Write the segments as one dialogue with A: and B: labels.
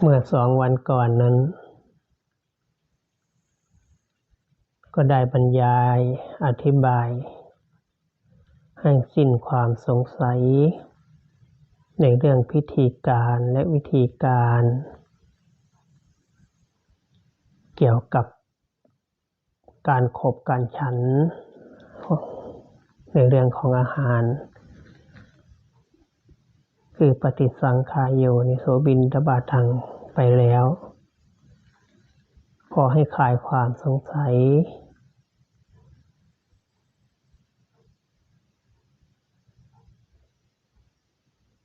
A: เมื่อสองวันก่อนนั้น ก็ได้บรรยายอธิบาย ให้สิ้นความสงสัย ในเรื่องพิธีการและวิธีการ เกี่ยวกับการขบการฉัน ในเรื่องของอาหาร คือปฏิสังขายโยนิโสบินตบาทังไปแล้ว พอให้คลายความสงสัย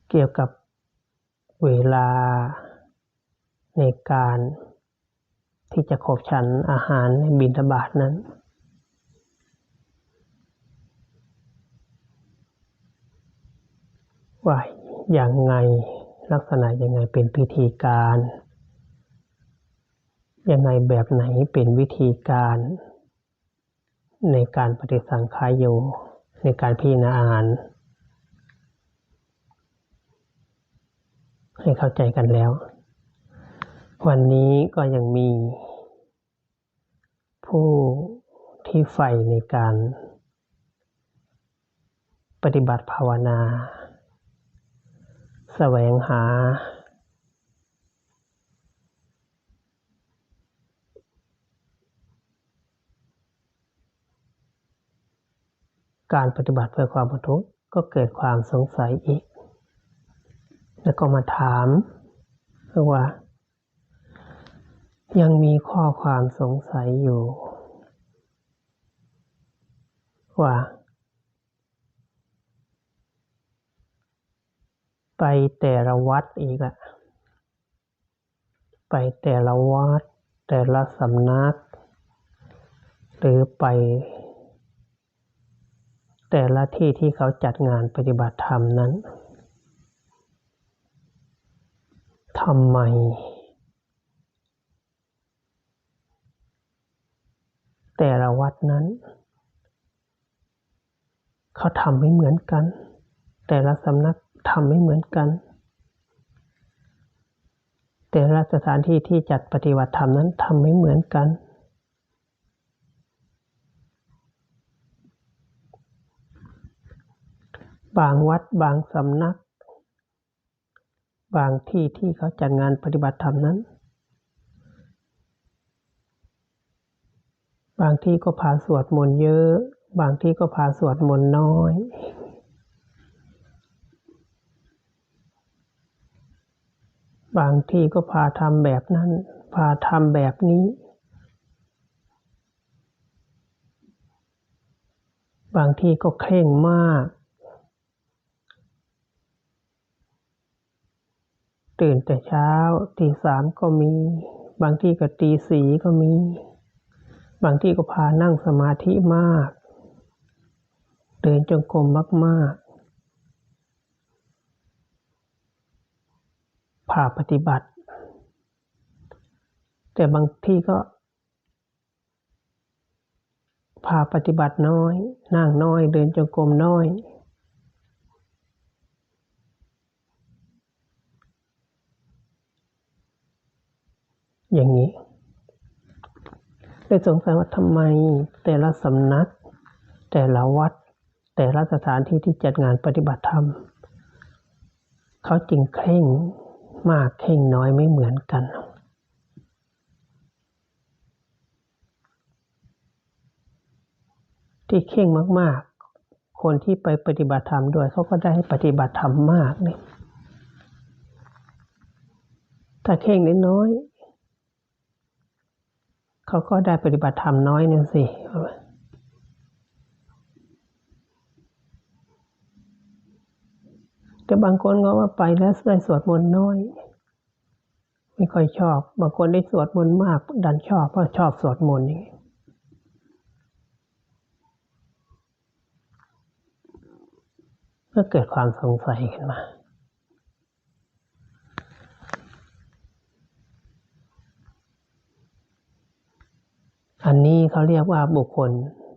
A: เกี่ยวกับเวลาในการที่จะขบฉันอาหารในบินทบาทนั้น ว่า อย่างไงลักษณะยังไงเป็นพิธีการ ยังไงแบบไหนเป็นวิธีการ ในการปฏิสังขายโยในการพิจารณาอาหารให้เข้าใจกันแล้ว วันนี้ก็ยังมี ผู้ที่ใฝ่ในการ ปฏิบัติภาวนา แสวงหา การปฏิบัติเพื่อความพ้นทุกข์ก็เกิดความสงสัยอีก แล้วก็มาถามว่า ยังมีข้อความสงสัยอยู่ ว่า ไปแต่ละวัดอีกอะไปแต่ละวัด แต่ละสำนัก หรือไป แต่ละที่ที่เขาจัดงานปฏิบัติธรรมนั้นทำไม แต่ละวัดนั้น เขาทำไม่เหมือนกัน แต่ละสำนัก ทำไม่เหมือนกัน แต่ละสถานที่ที่จัดปฏิบัติธรรมนั้นทำไม่เหมือนกัน บางวัดบางสำนัก บางที่ที่เขาจัดงานปฏิบัติธรรมนั้น บางที่ก็พาสวดมนต์เยอะ บางที่ก็พาสวดมนต์น้อย บางที่ก็พาทำแบบนั้น พาทำแบบนี้ บางที่ก็เคร่งมาก ตื่นแต่เช้าตีสามก็มี บางที่ก็ตีสี่ก็มี บางที่ก็พานั่งสมาธิมาก เดินจงกรมมากๆ พาปฏิบัติ แต่บางที่ก็พาปฏิบัติน้อย นั่งน้อย เดินจงกรมน้อย อย่างนี้เลยสงสัยว่าทำไมแต่ละสำนัก แต่ละวัด แต่ละสถานที่ที่จัดงานปฏิบัติธรรม เขาจึงเคร่ง มากเคร่งน้อยไม่เหมือนกัน ที่เข่งมาก ๆ คนที่ไปปฏิบัติธรรมด้วยเขาก็ได้ปฏิบัติธรรมมากเนี่ยถ้าเข่งน้อยเขาก็ได้ปฏิบัติธรรมน้อยนึงสิ แต่บางคนก็ว่าไปแล้วได้สวดมนต์น้อย ไม่ค่อยชอบ บางคนได้สวดมนต์มาก ดันชอบเพราะชอบสวดมนต์นี่ก็เกิดความสงสัยขึ้นมาอันนี้เขาเรียกว่าบุคคล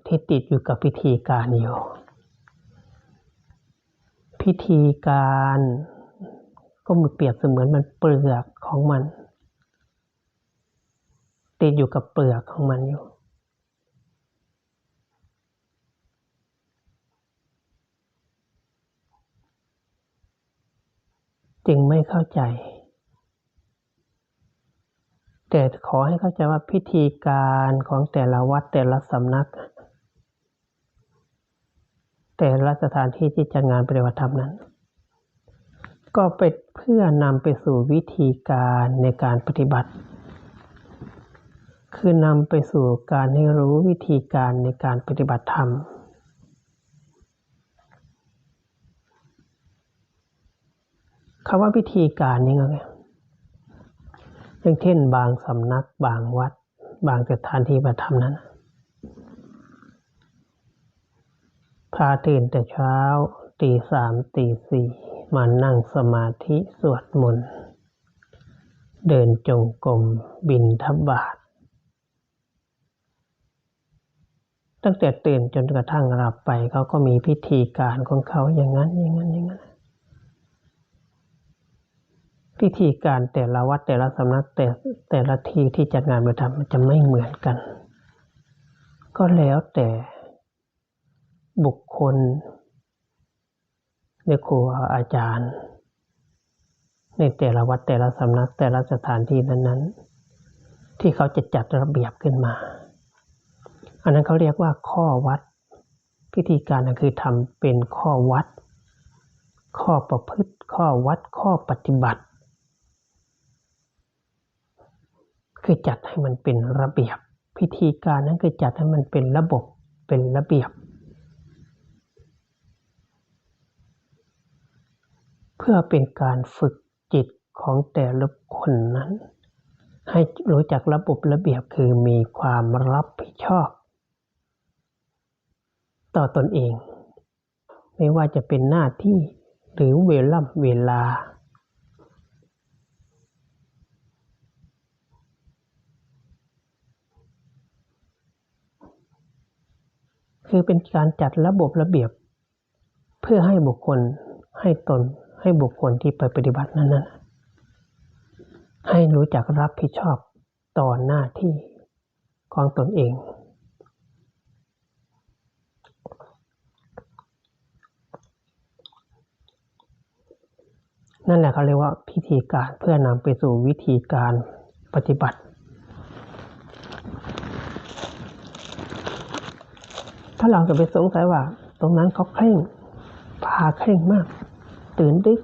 A: ที่ติดอยู่กับพิธีการอยู่ พิธีการก็มือเปรียบเสมือนมันเปลือกของมัน ติดอยู่กับเปลือกของมันอยู่ จึงไม่เข้าใจ แต่ขอให้เข้าใจว่าพิธีการของแต่ละวัดแต่ละสำนัก แต่ละสถานที่ที่จัดงานปฏิบัติธรรมนั้น ก็เป็นเพื่อนำไปสู่วิธีการในการปฏิบัติ คือนำไปสู่การให้รู้วิธีการในการปฏิบัติธรรมคำว่าวิธีการนี่ก็ไงอย่างเช่นบางสำนักบางวัด บางสถานที่ปฏิบัติธรรมนั้น พาตื่นแต่เช้าตีสามตีสี่มานั่งสมาธิสวดมนต์เดินจงกรมบินทบาท ตั้งแต่ตื่นจนกระทั่งหลับไปเขาก็มีพิธีการของเขาอย่างนั้นอย่างนั้นอย่างนั้น พิธีการแต่ละวัดแต่ละสำนักแต่แต่ละที่ที่จัดงานประทำมันจะไม่เหมือนกัน ก็แล้วแต่ บุคคลในครูอาจารย์ ในแต่ละวัดแต่ละสำนักแต่ละสถานที่นั้น ๆ ที่เขาจะจัดระเบียบขึ้นมา อันนั้นเขาเรียกว่าข้อวัด พิธีการคือทำเป็นข้อวัด ข้อประพฤติข้อวัดข้อปฏิบัติ คือจัดให้มันเป็นระเบียบ พิธีการนั้นคือจัดให้มันเป็นระบบเป็นระเบียบ พื่อเป็นการฝึกจิตของแต่ละคนนั้น ให้รู้จักระบบระเบียบคือมีความรับผิดชอบ ต่อตอนเอง ไม่ว่าจะเป็นหน้าที่หรือเวลาเวลา คือเป็นการจัดระบบระเบียบ เพื่อให้บุคคลให้ตน ให้บุคคลที่ไปปฏิบัตินั้นนให้รู้จักรับผิดชอบต่อหน้าที่ของตนเอง นั่นแหละเขาเรียกว่าพิธีการเพื่อนำไปสู่วิธีการปฏิบัติ ถ้าเราจะไปสงสัยว่า ตรงนั้นเขาเคร่งพาเคร่งมาก ตื่นดึก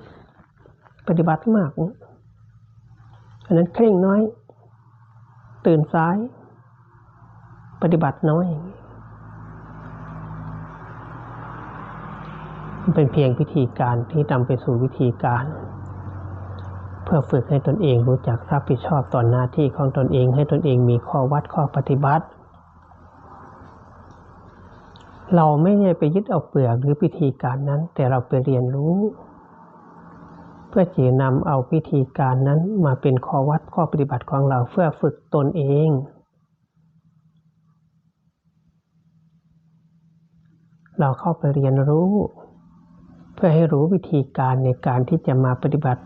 A: ปฏิบัติมากอันนั้นเคร่งน้อย ตื่นสาย ปฏิบัติน้อยมันเป็นเพียงพิธีการที่นำไปสู่วิธีการ เพื่อฝึกให้ตนเองรู้จักรับผิดชอบต่อหน้าที่ของตนเองให้ตนเองมีข้อวัดข้อปฏิบัติ เราไม่ได้ไปยึดเอาเปลือกหรือพิธีการนั้น แต่เราไปเรียนรู้ เพื่อจะนำเอาพิธีการนั้นมาเป็นข้อวัดข้อปฏิบัติของเราเพื่อฝึกตนเอง เราเข้าไปเรียนรู้ เพื่อให้รู้วิธีการในการที่จะมาปฏิบัติ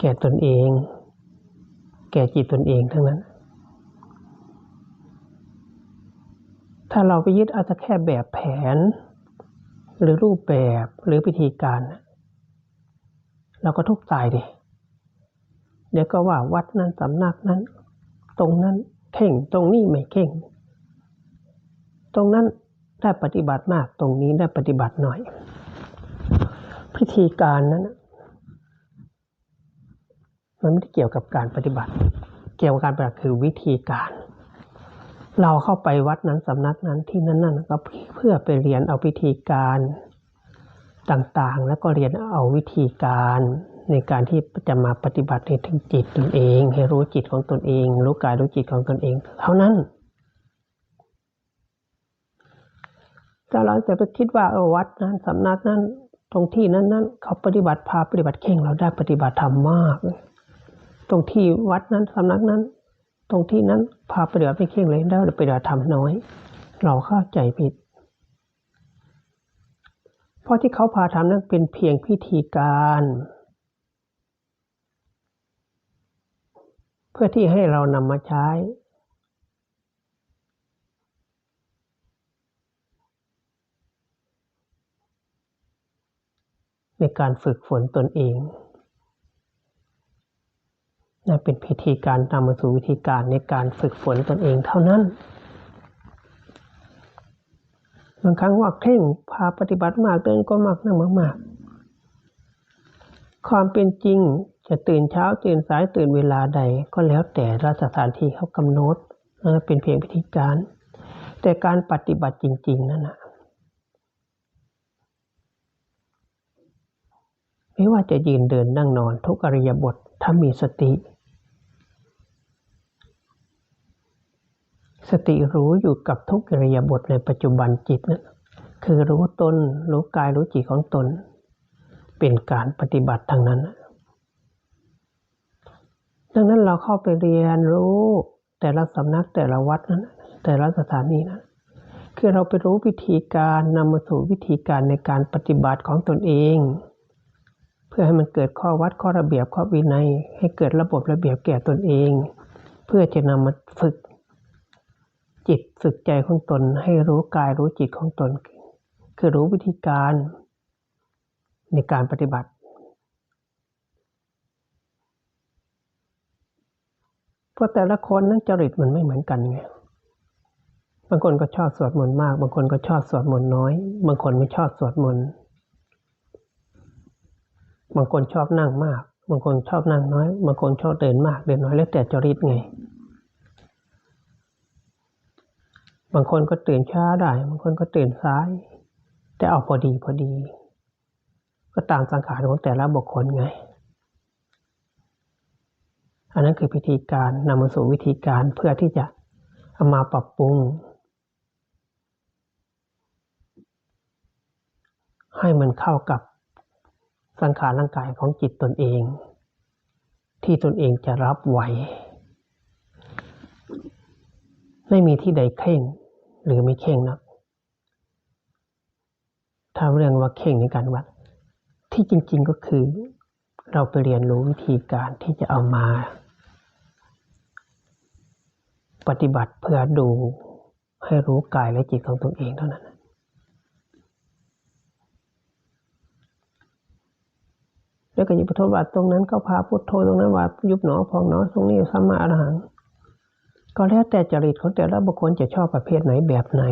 A: แก่ตนเอง แก่จิตตนเองทั้งนั้นถ้าเราไปยึดเอาแต่แค่แบบแผน หรือรูปแบบหรือพิธีการเราก็ทุกตายดิเดี๋ยวก็ว่าวัดนั้นสำนักนั้น ตรงนั้นเข่งตรงนี้ไม่เข่ง ตรงนั้นได้ปฏิบัติมากตรงนี้ได้ปฏิบัติหน่อย พิธีการนั้นมันไม่ได้เกี่ยวกับการปฏิบัติ เกี่ยวกับการปฏิบัติคือวิธีการ เราเข้าไปวัดนั้นสำนักนั้นที่นั้นนั่นก็เพื่อไปเรียนเอาวิธีการต่างๆ แล้วก็เรียนเอาวิธีการในการที่จะมาปฏิบัติให้ถึงจิตตนเอง ให้รู้จิตของตนเอง รู้กายรู้จิตของตนเอง เท่านั้นถ้าเราจะไปคิดว่าเออวัดนั้นสำนักนั้นตรงที่นั้นนั้นเขาปฏิบัติพาปฏิบัติเข่งเราได้ปฏิบัติธรรมมาก ตรงที่วัดนั้นสำนักนั้น ตรงที่นั้นพาปฏิบัติไม่เข่งเลยได้ปฏิบัติธรรมน้อย เราเข้าใจผิด เพราะที่เขาพาทำนั้นเป็นเพียงพิธีการ เพื่อที่ให้เรานำมาใช้ ในการฝึกฝนตนเอง นั่นเป็นพิธีการนำมาสู่วิธีการในการฝึกฝนตนเองเท่านั้น บางครั้งว่าเคร่งพาปฏิบัติมากเดินก็มากนั่งมากๆ ความเป็นจริงจะตื่นเช้าตื่นสายตื่นเวลาใดก็แล้วแต่ราสถานที่เขากำหนดนั่นเป็นเพียงพิธีการ แต่การปฏิบัติจริง ๆ นั่นนะไม่ว่าจะยืนเดินนั่งนอนทุกอริยบทถ้ามีสติ สติรู้อยู่กับทุกอริยาบทในปัจจุบันจิตนั้นคือรู้ตนรู้กายรู้จิตของตน เป็นการปฏิบัติทางนั้น ดังนั้นเราเข้าไปเรียนรู้แต่ละสำนักแต่ละวัดนั้นแต่ละสถานีนั้นคือเราไปรู้วิธีการนำมาสู่วิธีการในการปฏิบัติของตนเอง เพื่อให้มันเกิดข้อวัดข้อระเบียบข้อวินัย ให้เกิดระบบระเบียบแก่ตนเอง เพื่อจะนำมาฝึก จิตฝึกใจของตนให้รู้กายรู้จิตของตน คือรู้วิธีการในการปฏิบัติ เพราะแต่ละคนนั้นจริตมันไม่เหมือนกันไงบางคนก็ชอบสวดมนต์มาก บางคนก็ชอบสวดมนต์น้อย บางคนไม่ชอบสวดมนต์บางคนชอบนั่งมาก บางคนชอบนั่งน้อย บางคนชอบเดินมากเดินน้อยแล้วแต่จริตไง บางคนก็ตื่นช้าได้ บางคนก็ตื่นสาย แต่เอาพอดีพอดี ก็ตามสังขารของแต่ละบุคคลไง อันนั้นคือพิธีการนำมาสู่วิธีการเพื่อที่จะเอามาปรับปรุง ให้มันเข้ากับสังขารร่างกายของจิตตนเอง ที่ตนเองจะรับไหวไม่มีที่ใดเข่ง หรือไม่เข่งนะถ้าเรื่องว่าเข่งในการวัด ที่จริง ๆก็คือ เราไปเรียนรู้วิธีการที่จะเอามา ปฏิบัติเพื่อดูให้รู้กายและจิตของตนเองเท่านั้น แล้วก็ยิพุทโธวัดตรงนั้นก็พาพุทโธตรงนั้นว่ายุบหนอพองหนอตรงนี้สัมมาอรหัง ก็แล้วแต่จริตของแต่ละบุคคลจะชอบประเภทไหนแบบไหน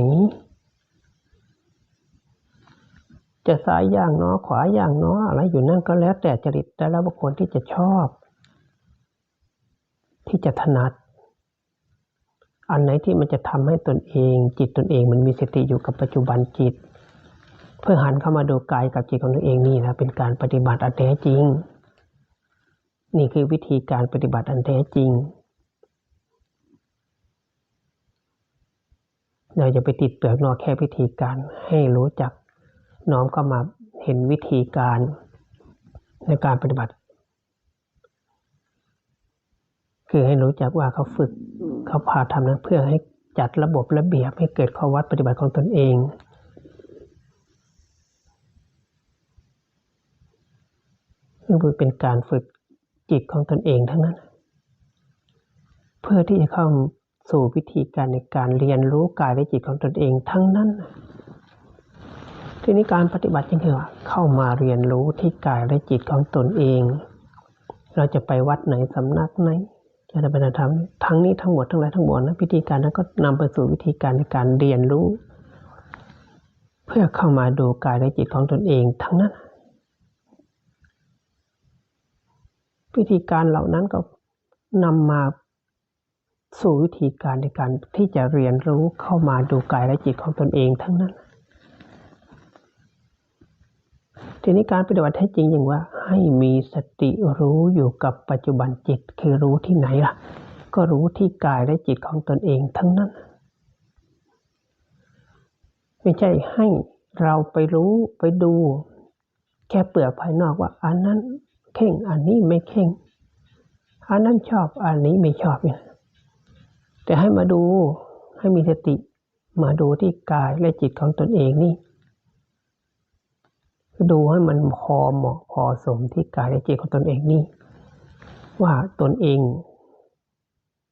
A: จะซ้ายอย่างเนาะขวาอย่างเนาะอะไรอยู่นั่นก็แล้วแต่จริตแต่ละบุคคลที่จะชอบ ที่จะถนัด อันไหนที่มันจะทำให้ตนเอง จิตตนเองมันมีสติอยู่กับปัจจุบันจิต เพื่อหันเข้ามาดูกายกับจิตของตัวเองนี่นะเป็นการปฏิบัติอันแท้จริง นี่คือวิธีการปฏิบัติอันแท้จริง เราจะไปติดเปลือกนอกแค่วิธีการให้รู้จักน้อมเข้ามาเห็นวิธีการในการปฏิบัติ คือให้รู้จักว่าเขาฝึกเขาพาทำนั้นเพื่อให้จัดระบบระเบียบให้เกิดข้อวัดปฏิบัติของตนเอง คือเป็นการฝึกจิตของตนเองทั้งนั้น เพื่อที่จะเข้า สู่วิธีการในการเรียนรู้กายและจิตของตนเองทั้งนั้น ทีนี้การปฏิบัติจริงๆว่าเข้ามาเรียนรู้ที่กายและจิตของตนเอง เราจะไปวัดไหนสำนักไหนจะไปทำทั้งนี้ทั้งหมดทั้งหลายทั้งมวลนะพิธีการนั้นก็นำไปสู่วิธีการในการเรียนรู้ เพื่อเข้ามาดูกายและจิตของตนเองทั้งนั้นวิธีการเหล่านั้นก็นำมา สู่วิธีการในการที่จะเรียนรู้เข้ามาดูกายและจิตของตนเองทั้งนั้น ทีนี้การปฏิบัติแท้จริงอย่างว่า ให้มีสติรู้อยู่กับปัจจุบันจิตคือรู้ที่ไหนล่ะ ก็รู้ที่กายและจิตของตนเองทั้งนั้น ไม่ใช่ให้เราไปรู้ไปดู แค่เปลือกภายนอกว่า อันนั้นเข่งอันนี้ไม่เข่งอันนั้นชอบอันนี้ไม่ชอบเนี่ย แต่ให้มาดูให้มีสติมาดูที่กายและจิตของตนเองนี่ ดูให้มันพอเหมาะพอสมที่กายและจิตของตนเองนี่ ว่าตนเอง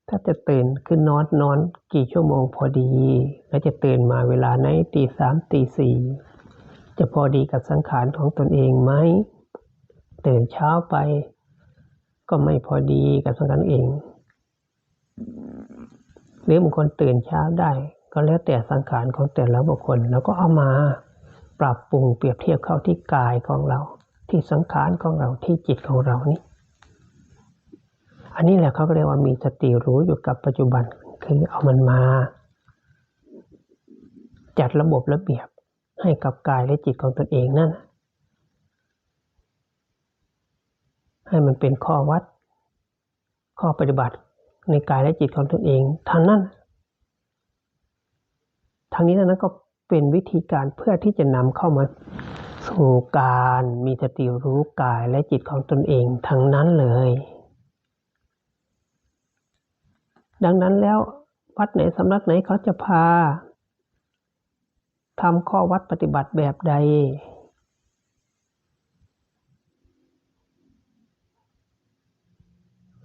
A: ถ้าจะตื่นขึ้นนอนนอนกี่ชั่วโมงพอดี และจะตื่นมาเวลาไหนตีสามตีสี่จะพอดีกับสังขารของตนเองไหมตื่นเช้าไป ก็ไม่พอดีกับสังขารเอง หรือบางคนตื่นเช้าได้ ก็แล้วแต่สังขารของแต่ละบุคคลแล้วก็เอามาปรับปรุงเปรียบเทียบเข้าที่กายของเรา ที่สังขารของเราที่จิตของเรานี่อันนี้แหละเขาก็เรียกว่ามีสติรู้อยู่กับปัจจุบันคือเอามันมา จัดระบบระเบียบให้กับกายและจิตของตนเองนั่นให้มันเป็นข้อวัด ข้อปฏิบัติ ในกายและจิตของตนเองทางนั้นทางนี้ทางนั้นก็เป็นวิธีการเพื่อที่จะนำเข้ามาสู่การมีสติรู้กายและจิตของตนเองทั้งนั้นเลย ดังนั้นแล้ววัดไหนสำนักไหนเขาจะพาทำข้อวัดปฏิบัติแบบใด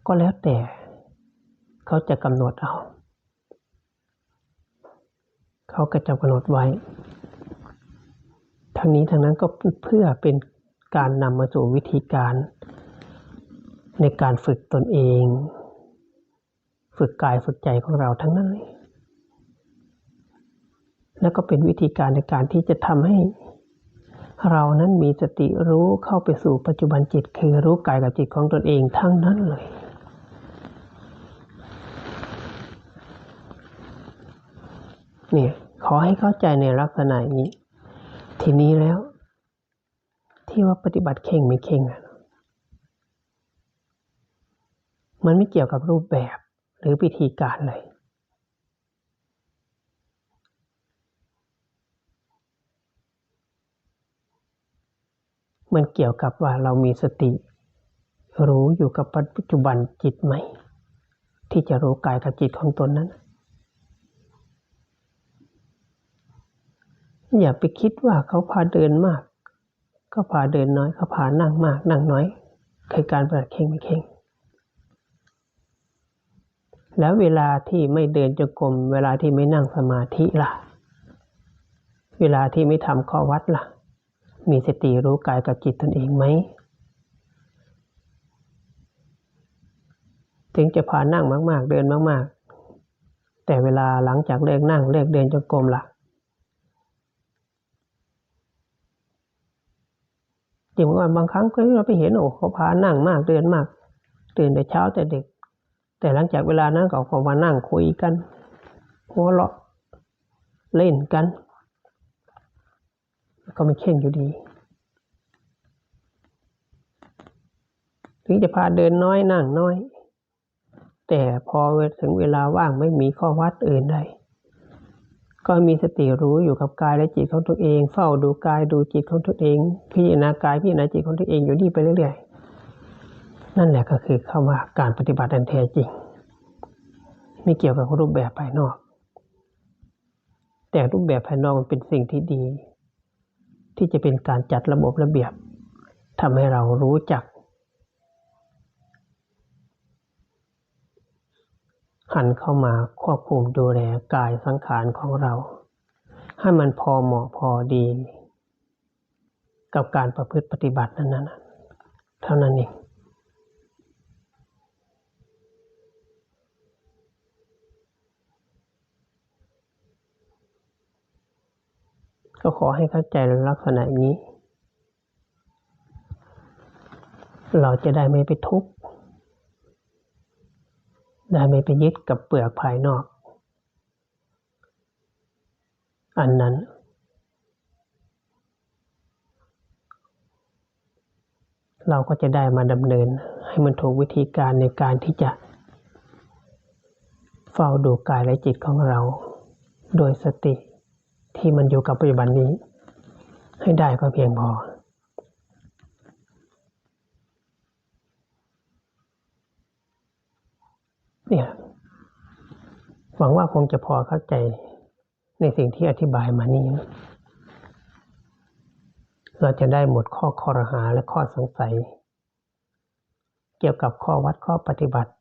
A: ก็แล้วแต่ เขาจะกำหนดเอา เขาก็จะกำหนดไว้ ทั้งนี้ทั้งนั้นก็เพื่อเป็นการนำมาสู่วิธีการในการฝึกตนเอง ฝึกกายฝึกใจของเราทั้งนั้นเลยแล้วก็เป็นวิธีการในการที่จะทำให้ เรานั้นมีสติรู้เข้าไปสู่ปัจจุบันจิต คือรู้กายกับจิตของตนเองทั้งนั้นเลย เนี่ยขอให้เข้าใจในลักษณะนี้ ทีนี้แล้ว ที่ว่าปฏิบัติเข่งไม่เข่งอะมันไม่เกี่ยวกับรูปแบบหรือวิธีการเลย มันเกี่ยวกับว่าเรามีสติ รู้อยู่กับปัจจุบันจิตไหม ที่จะรู้กายกับจิตของตนนั้น อย่าไปคิดว่าเขาพาเดินมาก ก็พาเดินน้อยเขาพานั่งมาก นั่งน้อยคือการปฏิบัติเข่งไม่เข่ง แล้วเวลาที่ไม่เดินจงกรมเวลาที่ไม่นั่งสมาธิล่ะ เวลาที่ไม่ทำข้อวัดล่ะ มีสติรู้กายกับจิตตนเองไหมถึงจะพานั่งมาก ๆ เดินมาก ๆ แต่เวลาหลังจากเลิกนั่งเลิกเดินจงกรมล่ะ จริงว่าบางครั้งเราไปเห็นโอ้เขาพานั่งมากเดินมากตื่นแต่เช้าแต่เด็ก แต่หลังจากเวลานั้นเขามานั่งคุยกันหัวเราะเล่นกันก็ไม่เข่งอยู่ดี ถึงจะพาเดินน้อยนั่งน้อย แต่พอถึงเวลาว่างไม่มีข้อวัดอื่นใด ก็มีสติรู้อยู่กับกายและจิตของตัวเอง เฝ้าดูกายดูจิตของตัวเอง พิจารณากายพิจารณาจิตของตัวเองอยู่นี่ไปเรื่อยๆ นั่นแหละก็คือคำว่าการปฏิบัติอันแท้จริง ไม่เกี่ยวกับรูปแบบภายนอก แต่รูปแบบภายนอกมันเป็นสิ่งที่ดี ที่จะเป็นการจัดระบบระเบียบทำให้เรารู้จัก หันเข้ามาควบคุมดูแลกายสังขารของเรา ให้มันพอเหมาะพอดี กับการประพฤติปฏิบัตินั้นนะเท่านั้นเองก็ขอให้เข้าใจลักษณะนี้ เราจะได้ไม่ไปทุกข์ ได้ไม่ไปยึดกับเปลือกภายนอก อันนั้น เราก็จะได้มาดำเนินให้มันถูกวิธีการในการที่จะ เฝ้าดูกายและจิตของเรา โดยสติที่มันอยู่กับปัจจุบันนี้ ให้ได้ก็เพียงพอ เนี่ยหวังว่าคงจะพอเข้าใจในสิ่งที่อธิบายมานี้เราจะได้หมดข้อคอรหาและข้อสงสัย เกี่ยวกับข้อวัดข้อปฏิบัติ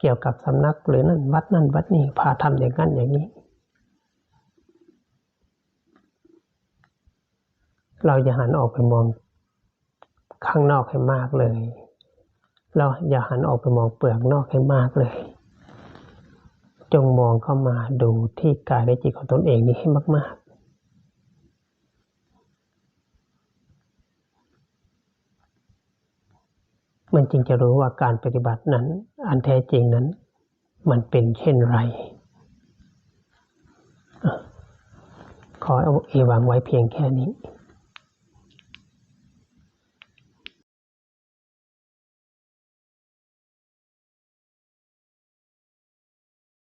A: เกี่ยวกับสำนักหรือนั่นวัดนั่นวัดนี่พาทำอย่างนั้นอย่างนี้ เราอย่าหันออกไปมองข้างนอกให้มากเลย เราอย่าหันออกไปมองเปลือกนอกให้มากเลย จงมองเข้ามาดูที่กายและจิตของตนเองนี้ให้มาก ๆมันจึงจะรู้ว่าการปฏิบัตินั้น อันแท้จริงนั้น มันเป็นเช่นไร ขอเอาเอวังไว้เพียงแค่นี้